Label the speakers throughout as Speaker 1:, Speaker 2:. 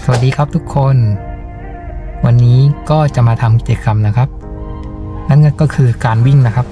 Speaker 1: สวัสดีครับทุกคน วันนี้ก็จะมาทำกิจกรรมนะครับ นั่นก็คือการวิ่งนะครับ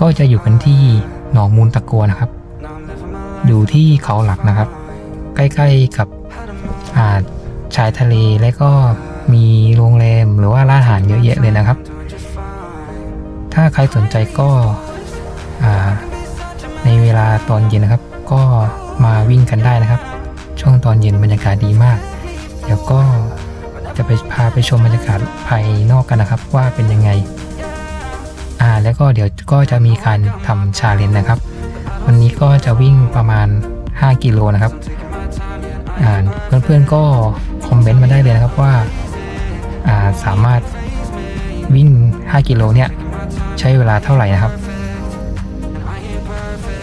Speaker 1: ก็จะอยู่กันที่หนองมูลตะกัวนะครับ อยู่ที่เขาหลักนะครับ ใกล้ๆกับอาชายทะเลและก็มีโรงแรมหรือว่าร้านอาหารเยอะแยะเลยนะครับ ถ้าใครสนใจก็ในเวลาตอนเย็นนะครับ ก็มาวิ่งกันได้นะครับ ช่วงตอนเย็นบรรยากาศดีมาก เดี๋ยวก็จะไปพาไปชมบรรยากาศภายนอกกันนะครับ ว่าเป็นยังไง อ่าแล้วก็เดี๋ยวก็จะมีการทำชาเลนจ์นะครับ วันนี้ก็จะวิ่งประมาณ 5 กิโลนะครับอ่าเพื่อนๆก็คอมเมนต์มาได้เลยนะครับว่าอ่าสามารถวิ่ง 5 กิโลเนี่ยใช้เวลาเท่าไหร่นะครับ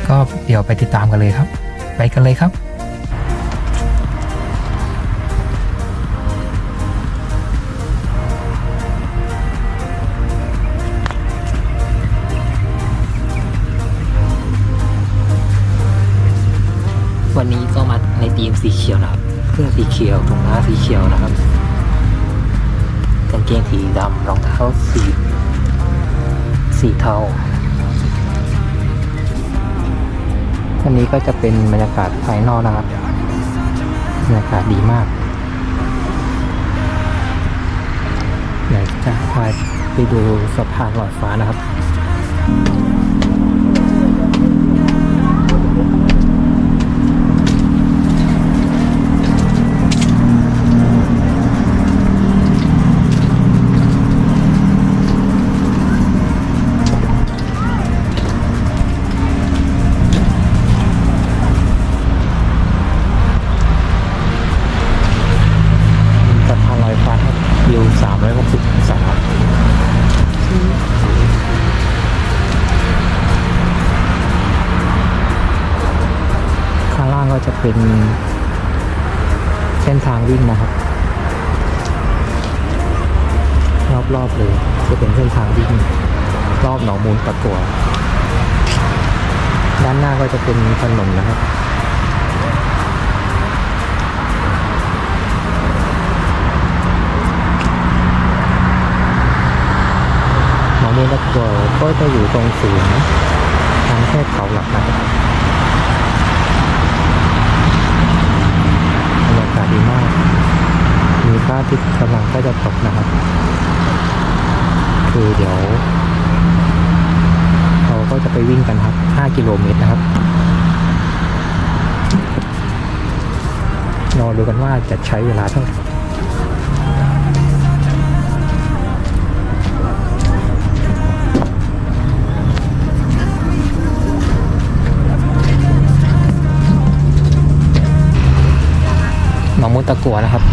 Speaker 1: ก็เดี๋ยวไปติดตามกันเลยครับ ไปกันเลยครับ สีเขียวนะครับเสื้อสีเขียวถุงเท้าสีเขียวนะครับกางเกงสีดำรองเท้าสีสีเทาวันนี้ก็จะเป็นบรรยากาศภายนอกนะครับบรรยากาศดีมากเดี๋ยวจะพาไปดูสะพานลอยฟ้านะครับ วิ่งนะครับ รอบๆเลยจะเป็นเส้นทางวิ่งรอบหนองมูลตะกัวด้านหน้าก็จะเป็นถนนนะครับหนองมูลตะกัวก็จะอยู่ตรงศูนย์ทางแค่เขาหลักนะครับบรรยากาศ ดีมาก มีพระอาทิตย์กำลังก็จะตกนะครับ คือเดี๋ยว เราก็จะไปวิ่งกันครับ 5 กิโลเมตรนะครับ รอดูกันว่าจะใช้เวลาเท่าไหร่ ตะกัวนะครับ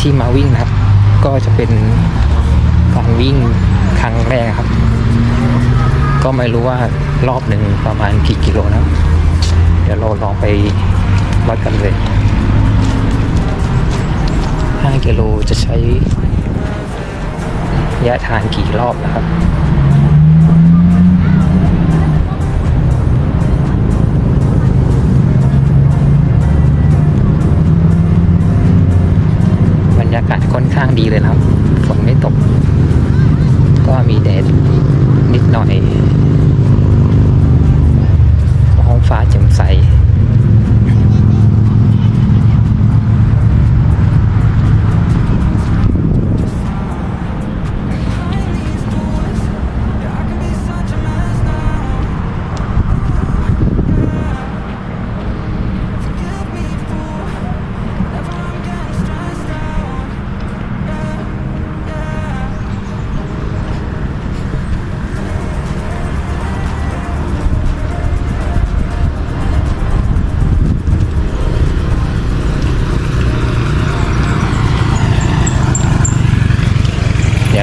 Speaker 1: ที่มาวิ่งนะครับ ก็จะเป็นการวิ่งครั้งแรกครับ ก็ไม่รู้ว่ารอบหนึ่งประมาณกี่กิโลนะเดี๋ยวเราลองไปวัดกันเลย 5 กิโลจะใช้ระยะทางกี่รอบนะครับ อากาศค่อนข้างดีเลยครับ ฝนไม่ตก ก็มีแดดนิดหน่อยท้องฟ้าแจ่มใส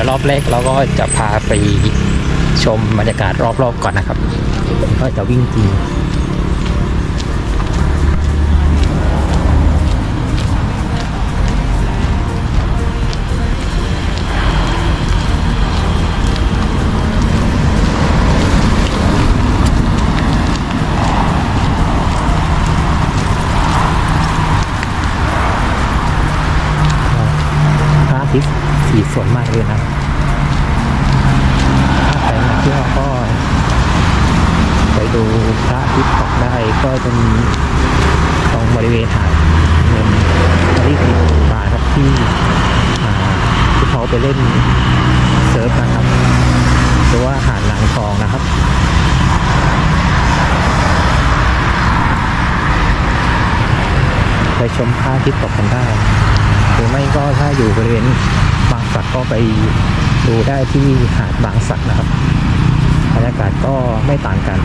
Speaker 1: รอบแรกเราก็จะพาไปชมบรรยากาศรอบๆก่อนนะครับ ก็จะวิ่งจริง กได้ก็จะมีตรงบริเวณหาดเงินบริเวณบาร์ครับที่ที่เขาไปเล่นเซิร์ฟนะครับหรือว่าหาดนางทองนะครับไปชมพระอาทิตย์ตกกันได้ หรือไม่ก็ถ้าอยู่บริเวณบางสักก็ไปดูได้ที่หาดบางสักนะครับบรรยากาศก็ไม่ต่างกัน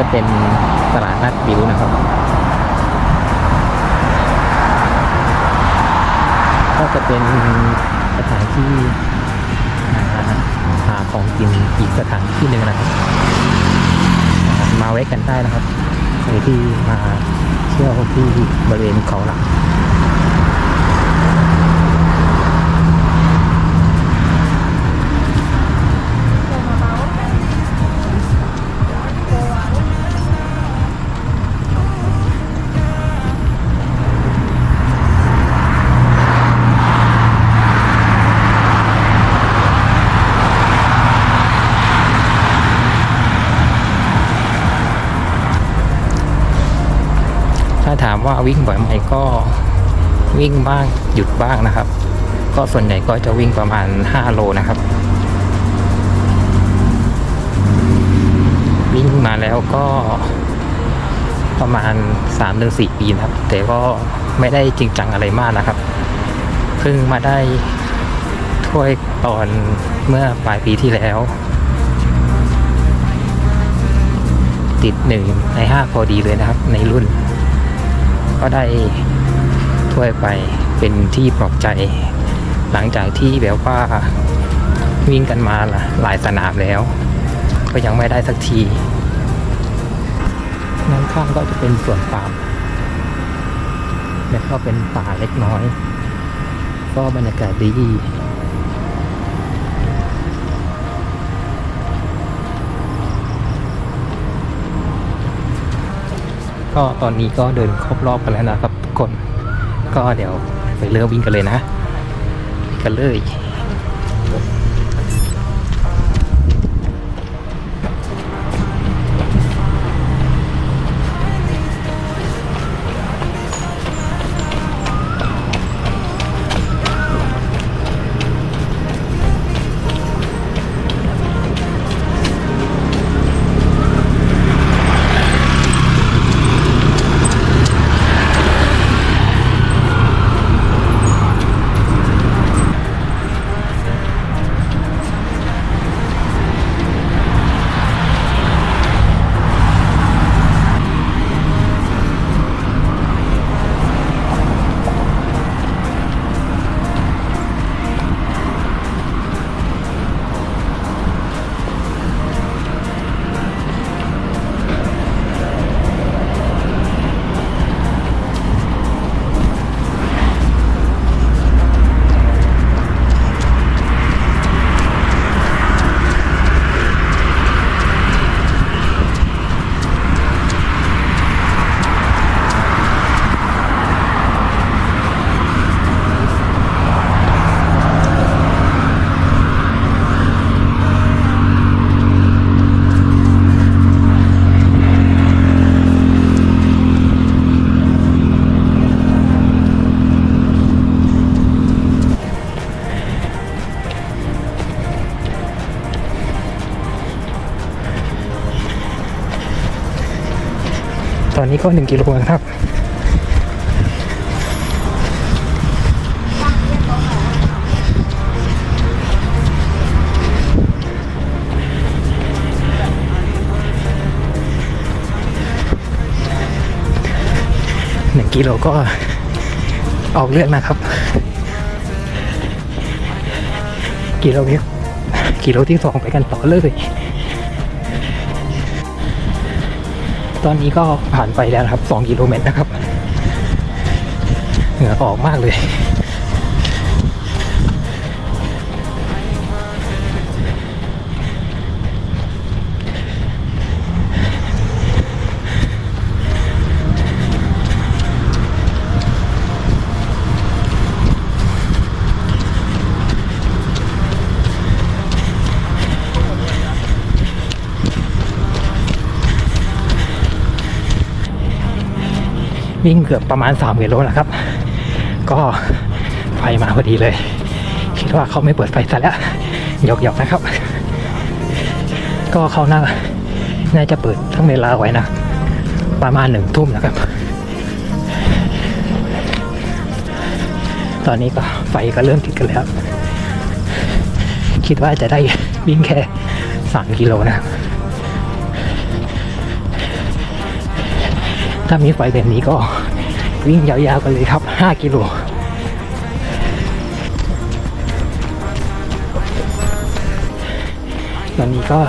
Speaker 1: จะเป็นตลาดนัดบิวนะครับ ก็จะเป็นสถานที่หาของกินอีกสถานที่หนึ่งนะครับ มาแวะกันได้นะครับใครที่มาเที่ยวที่บริเวณเขาหลัก ถ้าถามว่าวิ่งบ่อยไหมก็วิ่งบ้างหยุดบ้างนะครับ ก็ส่วนใหญ่ก็จะวิ่งประมาณ 5 โลนะครับ วิ่งมาแล้วก็ประมาณ3เดือน4ปีนะครับ แต่ก็ไม่ได้จริงจังอะไรมากนะครับ เพิ่งมาได้ถ้วยตอนเมื่อปลายปีที่แล้ว ติดหนึ่งในห้าพอดีเลยนะครับ ในรุ่น ก็ได้ถ้วยไปเป็นที่ปลอบใจ หลังจากที่แบบว่าวิ่งกันมาหลายสนามแล้ว ก็ยังไม่ได้สักทีด้านข้างก็จะเป็นสวนปาล์มแล้วก็เป็นป่าเล็กน้อย ก็บรรยากาศดี ก็ตอนนี้ก็เดินครบรอบกันแล้วนะครับทุกคน ก็เดี๋ยวไปเริ่มวิ่งกันเลยนะ กันเลย อนนี้ก็หนึ่งกิโลนะครับกกิโลก็ออกเรื่องนะครับ กิโลที่กิโลที่สองไปกันต่อเลย ตอนนี้ก็ผ่านไปแล้วนะครับสองกิโลเมตรนะครับ เหงื่อออกมากเลย วิ่งเกือบประมาณ3กิโลแล้วครับ ก็ไฟมาพอดีเลย คิดว่าเขาไม่เปิดไฟซะแล้วหยอกๆนะครับ ก็เขาน่าน่าจะเปิดทั้งเวลาไว้นะ ประมาณหนึ่งทุ่มนะครับ ตอนนี้ก็ไฟก็เริ่มติดกันแล้ว คิดว่าจะได้วิ่งแค่สามกิโลนะครับ ถ้ามีไฟแบบนี้ก็วิ่งยาวๆกันเลยครับ 5 กิโลตอนนี้ก็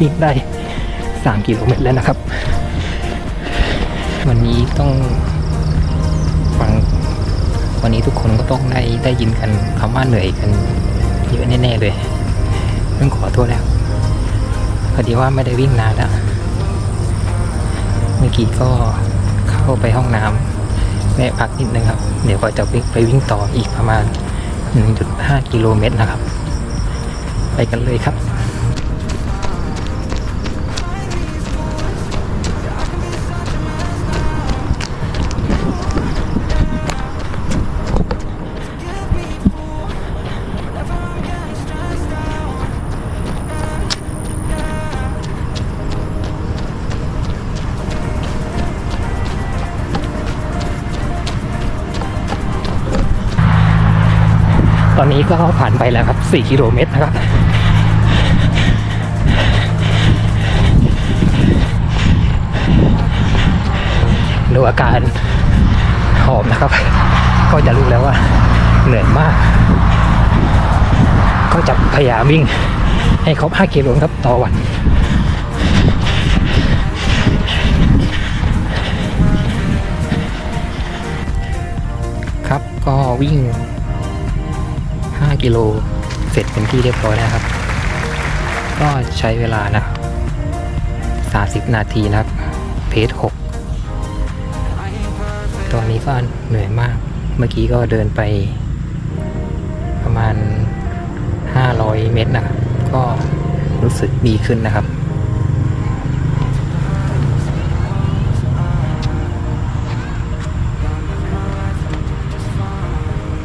Speaker 1: วิ่งได้ 3 กิโลเมตรแล้วนะครับ วันนี้ต้องฟังวันนี้ทุกคนก็ต้องได้ได้ยินกันคำว่าเหนื่อยกันเยอะแน่ๆเลยต้องขอโทษแล้วพอดีว่าไม่ได้วิ่งนานแล้วเมื่อกี้ก็ เข้าไปห้องน้ำแวะพักนิดนึงครับ เดี๋ยวก็จะวิ่งไปวิ่งต่ออีกประมาณ 1.5 กิโลเมตรนะครับ ไปกันเลยครับ อนนี้ก็ผ่านไปแล้วครับ 4 กิโลเมตรนะครับดูอาการหอบนะครับ ก็จะรู้แล้วว่าเหนื่อยมาก ก็จะพยายามวิ่งให้ครบ 5 กิโลครับต่อวันครับก็วิ่ง 5 กิโล เสร็จเป็นที่เรียบร้อยแล้วครับ ก็ใช้เวลานะครับ30 นาทีนะครับ เพจ6ตอนนี้ก็เหนื่อยมาก เมื่อกี้ก็เดินไป ประมาณ 500 เมตรนะครับ ก็รู้สึกดีขึ้นนะครับ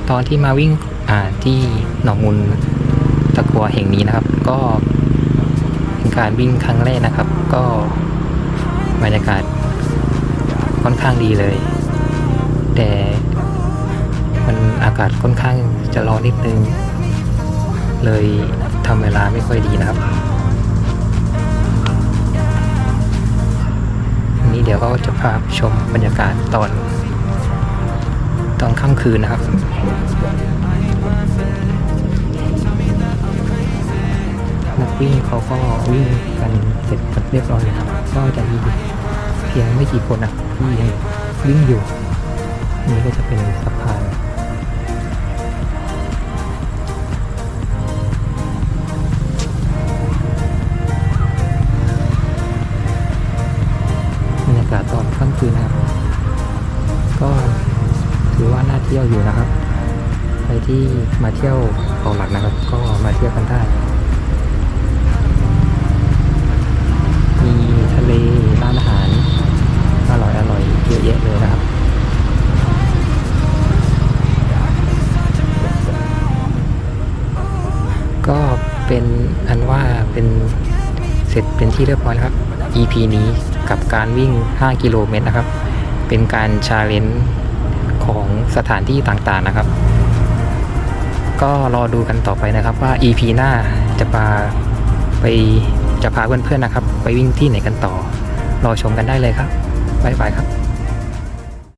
Speaker 1: ตอนที่มาวิ่ง ที่หนองมูลตะกัวแห่งนี้นะครับ ก็เป็นการวิ่งครั้งแรกนะครับ ก็บรรยากาศค่อนข้างดีเลย แต่มันอากาศค่อนข้างจะร้อนนิดนึง เลยทำเวลาไม่ค่อยดีนะครับนนี้เดี๋ยวก็จะพาชมบรรยากาศตอนตอนค่ำคืนนะครับ นักวิ่งเขาก็วิ่งกันเสร็จเรียบร้อยแล้วครับก็จะมีเพียงไม่กี่คนนะที่ยังวิ่งอยู่ นี่ก็จะเป็นสะพานบรรยากาศตอนค่ำคืนนะครับ ก็ถือว่าน่าเที่ยวอยู่นะครับ ใครที่มาเที่ยวเขาหลัก ร็จเป็นที่เรียบร้อยแล้วครับ EP นี้กับการวิ่ง 5 กิโลเมตรนะครับ เป็นการชาเลนจ์ของสถานที่ต่างๆนะครับ ก็รอดูกันต่อไปนะครับว่า EP หน้าจะพาไปจะพาเพื่อนๆนะครับ ไปวิ่งที่ไหนกันต่อ รอชมกันได้เลยครับบ๊ายบายครับ